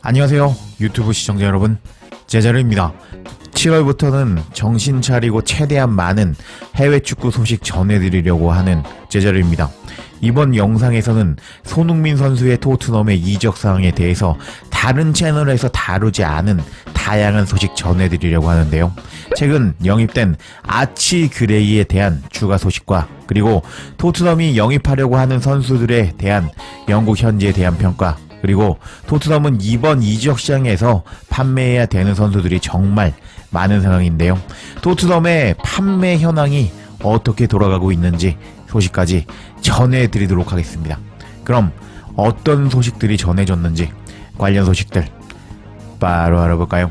안녕하세요. 유튜브 시청자 여러분. 제자르입니다. 7월부터는 정신 차리고 최대한 많은 해외 축구 소식 전해드리려고 하는 제자르입니다. 이번 영상에서는 손흥민 선수의 토트넘의 이적 사항에 대해서 다른 채널에서 다루지 않은 다양한 소식 전해드리려고 하는데요. 최근 영입된 아치 그레이에 대한 추가 소식과 그리고 토트넘이 영입하려고 하는 선수들에 대한 영국 현지에 대한 평가 그리고 토트넘은 이번 이적 시장에서 판매해야 되는 선수들이 정말 많은 상황인데요. 토트넘의 판매 현황이 어떻게 돌아가고 있는지 소식까지 전해드리도록 하겠습니다. 그럼 어떤 소식들이 전해졌는지 관련 소식들 바로 알아볼까요?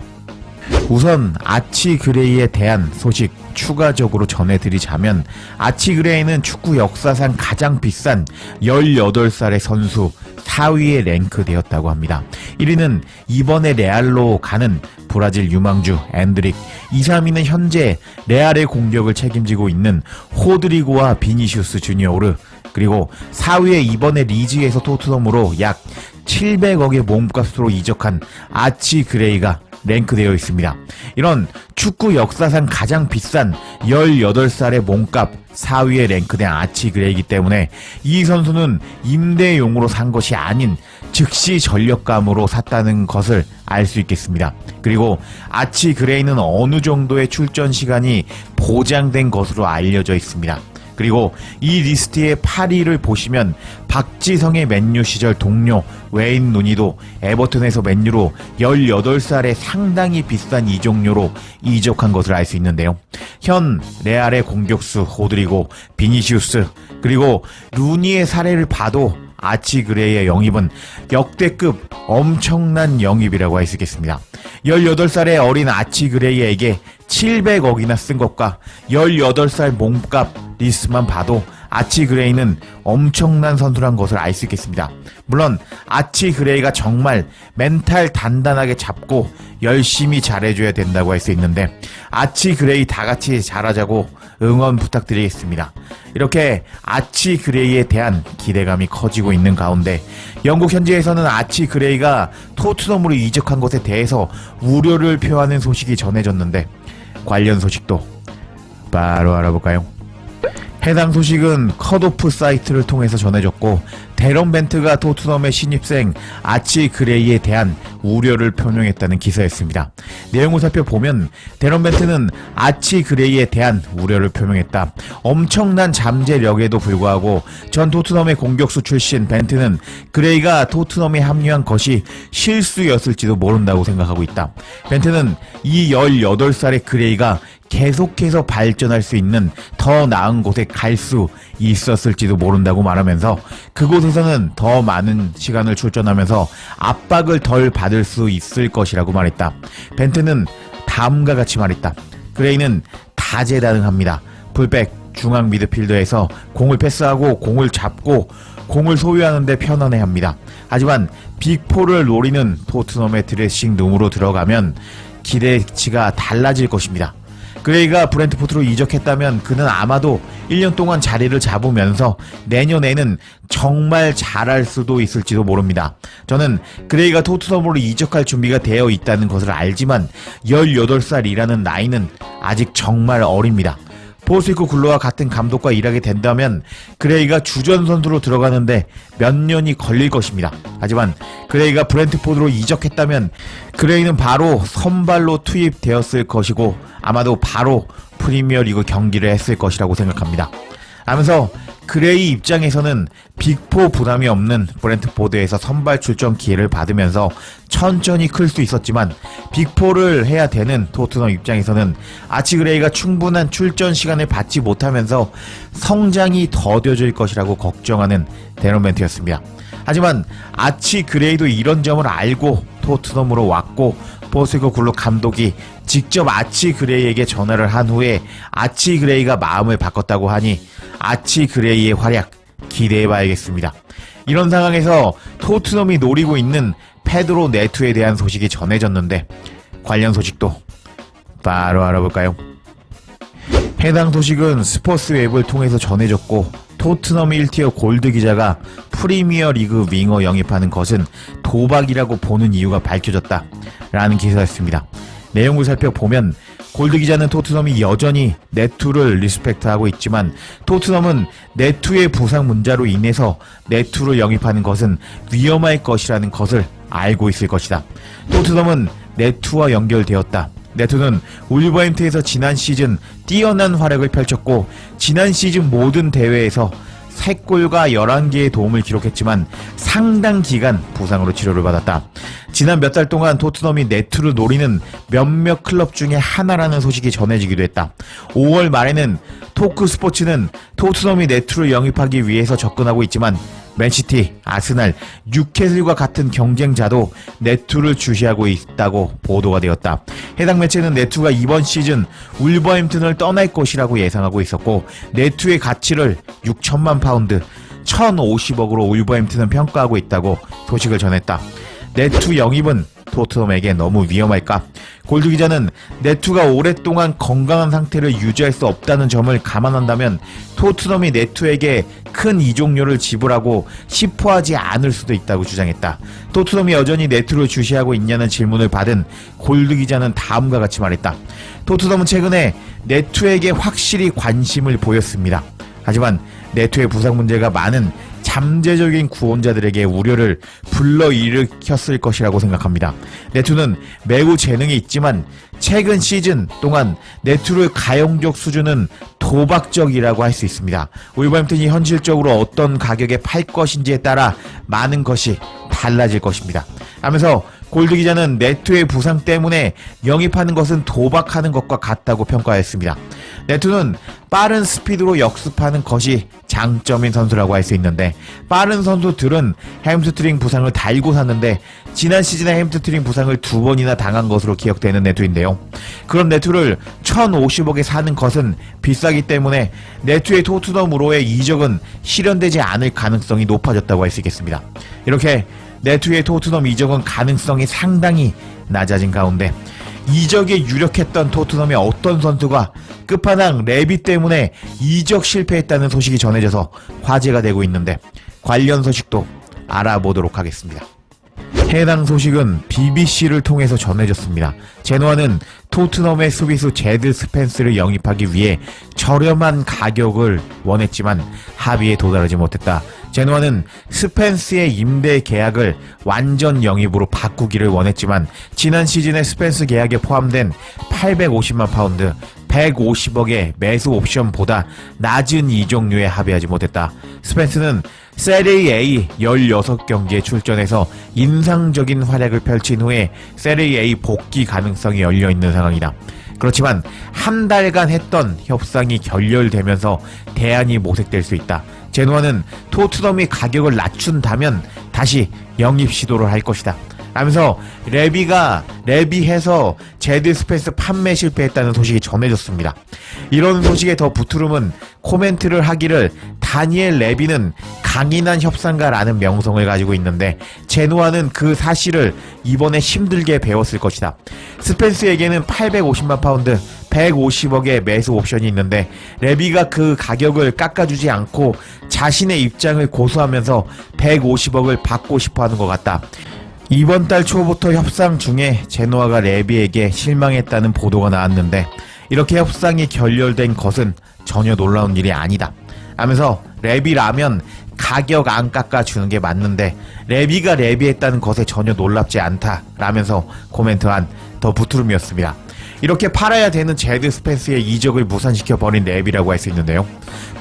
우선 아치 그레이에 대한 소식 추가적으로 전해드리자면 아치 그레이는 축구 역사상 가장 비싼 18살의 선수 4위에 랭크되었다고 합니다. 1위는 이번에 레알로 가는 브라질 유망주 앤드릭 2, 3위는 현재 레알의 공격을 책임지고 있는 호드리고와 비니시우스 주니어르 그리고 4위에 이번에 리즈에서 토트넘으로 약 700억의 몸값으로 이적한 아치 그레이가 랭크되어 있습니다. 이런 축구 역사상 가장 비싼 18살의 몸값 4위에 랭크된 아치 그레이기 때문에 이 선수는 임대용으로 산 것이 아닌 즉시 전력감으로 샀다는 것을 알 수 있겠습니다. 그리고 아치 그레이는 어느 정도의 출전 시간이 보장된 것으로 알려져 있습니다. 그리고 이 리스트의 8위를 보시면 박지성의 맨유 시절 동료 웨인 누니도 에버튼에서 맨유로 18살에 상당히 비싼 이적료로 이적한 것을 알 수 있는데요. 현 레알의 공격수 호드리고 비니시우스 그리고 루니의 사례를 봐도 아치 그레이의 영입은 역대급 엄청난 영입이라고 할 수 있겠습니다. 18살의 어린 아치 그레이에게 700억이나 쓴 것과 18살 몸값 리스트만 봐도 아치 그레이는 엄청난 선수란 것을 알 수 있겠습니다. 물론 아치 그레이가 정말 멘탈 단단하게 잡고 열심히 잘해줘야 된다고 할 수 있는데 아치 그레이 다 같이 잘하자고 응원 부탁드리겠습니다. 이렇게 아치 그레이에 대한 기대감이 커지고 있는 가운데 영국 현지에서는 아치 그레이가 토트넘으로 이적한 것에 대해서 우려를 표하는 소식이 전해졌는데 관련 소식도 바로 알아볼까요? 해당 소식은 컷오프 사이트를 통해서 전해졌고 데런 벤트가 토트넘의 신입생 아치 그레이에 대한 우려를 표명했다는 기사였습니다. 내용을 살펴보면 데런 벤트는 아치 그레이에 대한 우려를 표명했다. 엄청난 잠재력에도 불구하고 전 토트넘의 공격수 출신 벤트는 그레이가 토트넘에 합류한 것이 실수였을지도 모른다고 생각하고 있다. 벤트는 이 18살의 그레이가 계속해서 발전할 수 있는 더 나은 곳에 갈 수 있었을지도 모른다고 말하면서 그곳에서는 더 많은 시간을 출전하면서 압박을 덜 받을 수 있을 것이라고 말했다. 벤트는 다음과 같이 말했다. 그레이는 다재다능합니다. 풀백, 중앙 미드필더에서 공을 패스하고 공을 잡고 공을 소유하는데 편안해 합니다. 하지만 빅포를 노리는 토트넘의 드레싱 룸으로 들어가면 기대치가 달라질 것입니다. 그레이가 브렌트포트로 이적했다면 그는 아마도 1년 동안 자리를 잡으면서 내년에는 정말 잘할 수도 있을지도 모릅니다. 저는 그레이가 토트넘으로 이적할 준비가 되어 있다는 것을 알지만 18살이라는 나이는 아직 정말 어립니다. 보스이코 굴로와 같은 감독과 일하게 된다면 그레이가 주전 선수로 들어가는데 몇 년이 걸릴 것입니다. 하지만 그레이가 브렌트포드로 이적했다면 그레이는 바로 선발로 투입되었을 것이고 아마도 바로 프리미어리그 경기를 했을 것이라고 생각합니다. 하면서 그레이 입장에서는 빅포 부담이 없는 브렌트포드에서 선발 출전 기회를 받으면서 천천히 클 수 있었지만 빅포를 해야 되는 토트넘 입장에서는 아치 그레이가 충분한 출전 시간을 받지 못하면서 성장이 더뎌질 것이라고 걱정하는 데런멘트였습니다. 하지만 아치 그레이도 이런 점을 알고 토트넘으로 왔고 보스코 굴로 감독이 직접 아치 그레이에게 전화를 한 후에 아치 그레이가 마음을 바꿨다고 하니 아치 그레이의 활약 기대해 봐야겠습니다. 이런 상황에서 토트넘이 노리고 있는 페드로 네투에 대한 소식이 전해졌는데 관련 소식도 바로 알아볼까요? 해당 소식은 스포츠 웹을 통해서 전해졌고 토트넘 1티어 골드 기자가 프리미어 리그 윙어 영입하는 것은 도박이라고 보는 이유가 밝혀졌다. 라는 기사였습니다. 내용을 살펴보면 골드 기자는 토트넘이 여전히 네투를 리스펙트하고 있지만 토트넘은 네투의 부상 문제로 인해서 네투를 영입하는 것은 위험할 것이라는 것을 알고 있을 것이다. 토트넘은 네투와 연결되었다. 네투는 울버햄튼에서 지난 시즌 뛰어난 활약을 펼쳤고 지난 시즌 모든 대회에서 3골과 11개의 도움을 기록했지만 상당 기간 부상으로 치료를 받았다. 지난 몇 달 동안 토트넘이 네트를 노리는 몇몇 클럽 중에 하나라는 소식이 전해지기도 했다. 5월 말에는 토크 스포츠는 토트넘이 네트를 영입하기 위해서 접근하고 있지만 맨시티, 아스날, 뉴캐슬과 같은 경쟁자도 네투를 주시하고 있다고 보도가 되었다. 해당 매체는 네투가 이번 시즌 울버햄튼을 떠날 것이라고 예상하고 있었고 네투의 가치를 6천만 파운드, 1,050억으로 울버햄튼은 평가하고 있다고 소식을 전했다. 네투 영입은 토트넘에게 너무 위험할까? 골드 기자는 네투가 오랫동안 건강한 상태를 유지할 수 없다는 점을 감안한다면 토트넘이 네투에게 큰 이적료를 지불하고 싶어하지 않을 수도 있다고 주장했다. 토트넘이 여전히 네투를 주시하고 있냐는 질문을 받은 골드 기자는 다음과 같이 말했다. 토트넘은 최근에 네투에게 확실히 관심을 보였습니다. 하지만 네투의 부상 문제가 많은 잠재적인 구원자들에게 우려를 불러일으켰을 것이라고 생각합니다. 네투는 매우 재능이 있지만 최근 시즌 동안 네투의 가용적 수준은 도박적이라고 할 수 있습니다. 울버햄튼이 현실적으로 어떤 가격에 팔 것인지에 따라 많은 것이 달라질 것입니다. 하면서 골드 기자는 네트의 부상 때문에 영입하는 것은 도박하는 것과 같다고 평가했습니다. 네트는 빠른 스피드로 역습하는 것이 장점인 선수라고 할 수 있는데 빠른 선수들은 햄스트링 부상을 달고 샀는데 지난 시즌에 햄스트링 부상을 두 번이나 당한 것으로 기억되는 네트인데요. 그런 네트를 1,050억에 사는 것은 비싸기 때문에 네트의 토트넘으로의 이적은 실현되지 않을 가능성이 높아졌다고 할 수 있겠습니다. 이렇게 네트의 토트넘 이적은 가능성이 상당히 낮아진 가운데 이적에 유력했던 토트넘의 어떤 선수가 끝판왕 레비 때문에 이적 실패했다는 소식이 전해져서 화제가 되고 있는데 관련 소식도 알아보도록 하겠습니다. 해당 소식은 BBC를 통해서 전해졌습니다. 제노아는 토트넘의 수비수 제드 스펜스를 영입하기 위해 저렴한 가격을 원했지만 합의에 도달하지 못했다. 제노아는 스펜스의 임대 계약을 완전 영입으로 바꾸기를 원했지만 지난 시즌에 스펜스 계약에 포함된 850만 파운드 150억의 매수 옵션보다 낮은 이적료에 합의하지 못했다. 스펜스는 세레이 A 16경기에 출전해서 인상적인 활약을 펼친 후에 세레이 A 복귀 가능성이 열려 있는 상황이다. 그렇지만 한 달간 했던 협상이 결렬되면서 대안이 모색될 수 있다. 제노아는 토트넘이 가격을 낮춘다면 다시 영입 시도를 할 것이다. 하면서 레비가 레비해서 제드 스페이스 판매 실패했다는 소식이 전해졌습니다. 이런 소식에 더 부투름은 코멘트를 하기를 다니엘 레비는 강인한 협상가라는 명성을 가지고 있는데 제노아는 그 사실을 이번에 힘들게 배웠을 것이다. 스펜스에게는 850만 파운드 150억의 매수 옵션이 있는데 레비가 그 가격을 깎아주지 않고 자신의 입장을 고수하면서 150억을 받고 싶어 하는 것 같다. 이번 달 초부터 협상 중에 제노아가 레비에게 실망했다는 보도가 나왔는데 이렇게 협상이 결렬된 것은 전혀 놀라운 일이 아니다. 하면서 레비라면 가격 안 깎아주는 게 맞는데 레비가 레비했다는 것에 전혀 놀랍지 않다 라면서 코멘트한 더 부투름이었습니다. 이렇게 팔아야 되는 제드 스펜스의 이적을 무산시켜 버린 레비라고 할 수 있는데요.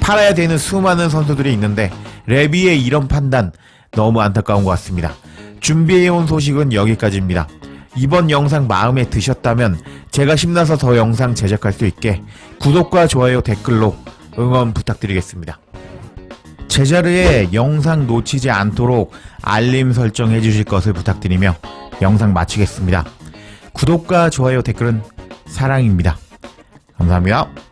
팔아야 되는 수많은 선수들이 있는데 레비의 이런 판단 너무 안타까운 것 같습니다. 준비해온 소식은 여기까지입니다. 이번 영상 마음에 드셨다면 제가 신나서 더 영상 제작할 수 있게 구독과 좋아요 댓글로 응원 부탁드리겠습니다. 제자리에 영상 놓치지 않도록 알림 설정 해 주실 것을 부탁드리며 영상 마치겠습니다. 구독과 좋아요 댓글은 사랑입니다. 감사합니다.